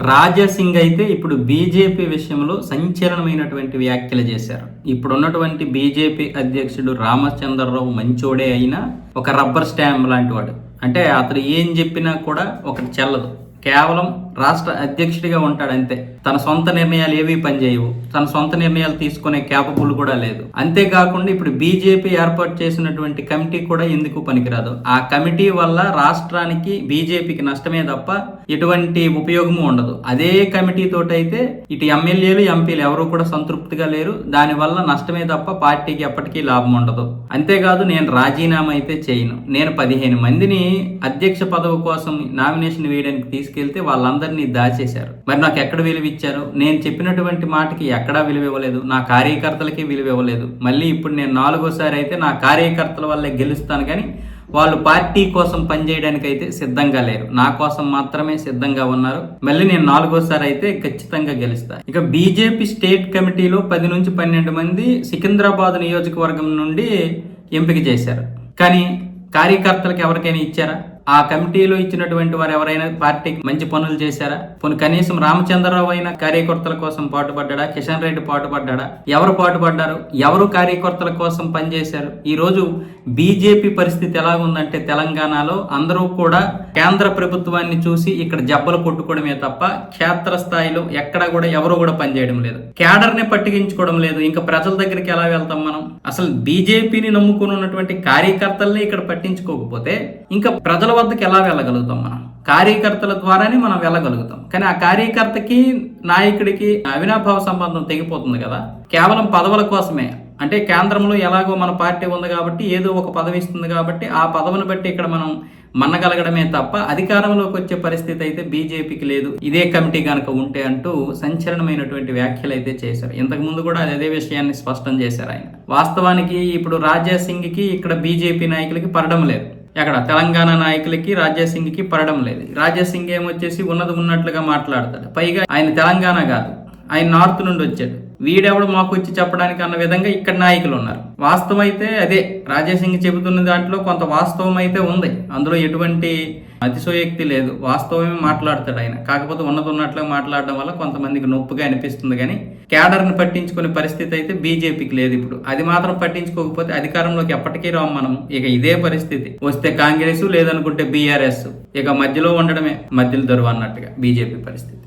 రాజాసింగ్ అయితే ఇప్పుడు బీజేపీ విషయంలో సంచలనమైనటువంటి వ్యాఖ్యలు చేశారు. ఇప్పుడున్నటువంటి బీజేపీ అధ్యక్షుడు రామచంద్రరావు మంచోడే అయినా ఒక రబ్బర్ స్టాంప్ లాంటి వాడు. అంటే అతను ఏం చెప్పినా కూడా ఒకటి చెల్లదు. కేవలం రాష్ట్ర అధ్యక్షుడిగా ఉంటాడు అంతే తన సొంత నిర్ణయాలు ఏవి పనిచేయవు. తన సొంత నిర్ణయాలు తీసుకునే క్యాపబుల్ కూడా లేదు. అంతేకాకుండా ఇప్పుడు బీజేపీ ఏర్పాటు చేసినటువంటి కమిటీ కూడా ఎందుకు పనికిరాదు? ఆ కమిటీ వల్ల రాష్ట్రానికి బీజేపీకి నష్టమే తప్ప ఎటువంటి ఉపయోగము ఉండదు. అదే కమిటీ తోటైతే ఇటు ఎమ్మెల్యేలు ఎంపీలు ఎవరు కూడా సంతృప్తిగా లేరు. దానివల్ల నష్టమే తప్ప పార్టీకి ఎప్పటికీ లాభం ఉండదు. అంతేకాదు నేను రాజీనామా అయితే చేయను. నేను పదిహేను మందిని అధ్యక్ష పదవి కోసం నామినేషన్ వేయడానికి తీసుకెళ్తే వాళ్ళందరినీ దాచేశారు. మరి నాకు ఎక్కడ విలువ ఇచ్చారు? నేను చెప్పినటువంటి మాటకి ఎక్కడా విలువ ఇవ్వలేదు. నా కార్యకర్తలకి విలువ ఇవ్వలేదు. మళ్ళీ ఇప్పుడు నేను నాలుగోసారి అయితే నా కార్యకర్తల వల్లే గెలుస్తాను కానీ వాళ్ళు పార్టీ కోసం పనిచేయడానికి అయితే సిద్ధంగా లేరు. నా కోసం మాత్రమే సిద్ధంగా ఉన్నారు. మళ్ళీ నేను నాలుగోసారి అయితే ఖచ్చితంగా గెలుస్తా. ఇక బీజేపీ స్టేట్ కమిటీలో పది నుంచి పన్నెండు మంది సికింద్రాబాద్ నియోజకవర్గం నుండి ఎంపిక చేశారు. కానీ కార్యకర్తలకు ఎవరికైనా ఇచ్చారా? ఆ కమిటీలో ఇచ్చినటువంటి వారు ఎవరైనా పార్టీకి మంచి పనులు చేశారా? పోనీ కనీసం రామచంద్రరావు అయినా కార్యకర్తల కోసం పాటుపడ్డా కిషన్ రెడ్డి పాటుపడ్డా ఎవరు పాటుపడ్డారు? ఎవరు కార్యకర్తల కోసం పనిచేశారు? ఈరోజు బీజేపీ పరిస్థితి ఎలా ఉందంటే తెలంగాణలో అందరూ కూడా కేంద్ర ప్రభుత్వాన్ని చూసి ఇక్కడ జబ్బలు కొట్టుకోవడమే తప్ప క్షేత్ర స్థాయిలో ఎక్కడ కూడా ఎవరు కూడా పనిచేయడం లేదు. కేడర్ పట్టించుకోవడం లేదు. ఇంకా ప్రజల దగ్గరికి ఎలా వెళ్తాం మనం? అసలు బీజేపీని నమ్ముకుని ఉన్నటువంటి కార్యకర్తల్ని ఇక్కడ పట్టించుకోకపోతే ఇంకా ప్రజల వద్దకు ఎలా వెళ్ళగలుగుతాం మనం? కార్యకర్తల ద్వారానే మనం వెళ్ళగలుగుతాం. కానీ ఆ కార్యకర్తకి నాయకుడికి అవినాభావ సంబంధం తెగిపోతుంది కదా? కేవలం పదవుల కోసమే. అంటే కేంద్రంలో ఎలాగో మన పార్టీ ఉంది కాబట్టి ఏదో ఒక పదవి ఇస్తుంది కాబట్టి ఆ పదవిని బట్టి ఇక్కడ మనం మన్నగలగడమే తప్ప అధికారంలోకి వచ్చే పరిస్థితి అయితే బీజేపీకి లేదు. ఇదే కమిటీ కనుక ఉంటే అంటూ సంచలనమైనటువంటి వ్యాఖ్యలు అయితే చేశారు. ఇంతకుముందు కూడా అదే విషయాన్ని స్పష్టం చేశారు ఆయన. వాస్తవానికి ఇప్పుడు రాజా సింగ్కి ఇక్కడ బీజేపీ నాయకులకి పడడం లేదు. ఎక్కడ తెలంగాణ నాయకులకి రాజాసింగ్కి పడడం లేదు. రాజాసింగ్ ఏమొచ్చేసి ఉన్నది ఉన్నట్లుగా మాట్లాడతాడు. పైగా ఆయన తెలంగాణ కాదు. ఆయన నార్త్ నుండి వచ్చాడు. వీడెవడు మాకు వచ్చి చెప్పడానికి అన్న విధంగా ఇక్కడ నాయకులు ఉన్నారు. వాస్తవం అయితే అదే రాజాసింగ్ చెబుతున్న దాంట్లో కొంత వాస్తవం అయితే ఉంది. అందులో ఎటువంటి అతిశయోక్తి లేదు. వాస్తవమే మాట్లాడతాడు ఆయన. కాకపోతే ఉన్నది ఉన్నట్లుగా మాట్లాడడం వల్ల కొంతమందికి నొప్పిగా అనిపిస్తుంది కానీ కేడర్ని పట్టించుకునే పరిస్థితి అయితే బీజేపీకి లేదు ఇప్పుడు. అది మాత్రం పట్టించుకోకపోతే అధికారంలోకి ఎప్పటికీ రాము మనం. ఇక ఇదే పరిస్థితి. వస్తే కాంగ్రెస్ లేదనుకుంటే బీఆర్ఎస్. ఇక మధ్యలో ఉండడమే. మధ్యలో దొరువు అన్నట్టుగా బీజేపీ పరిస్థితి.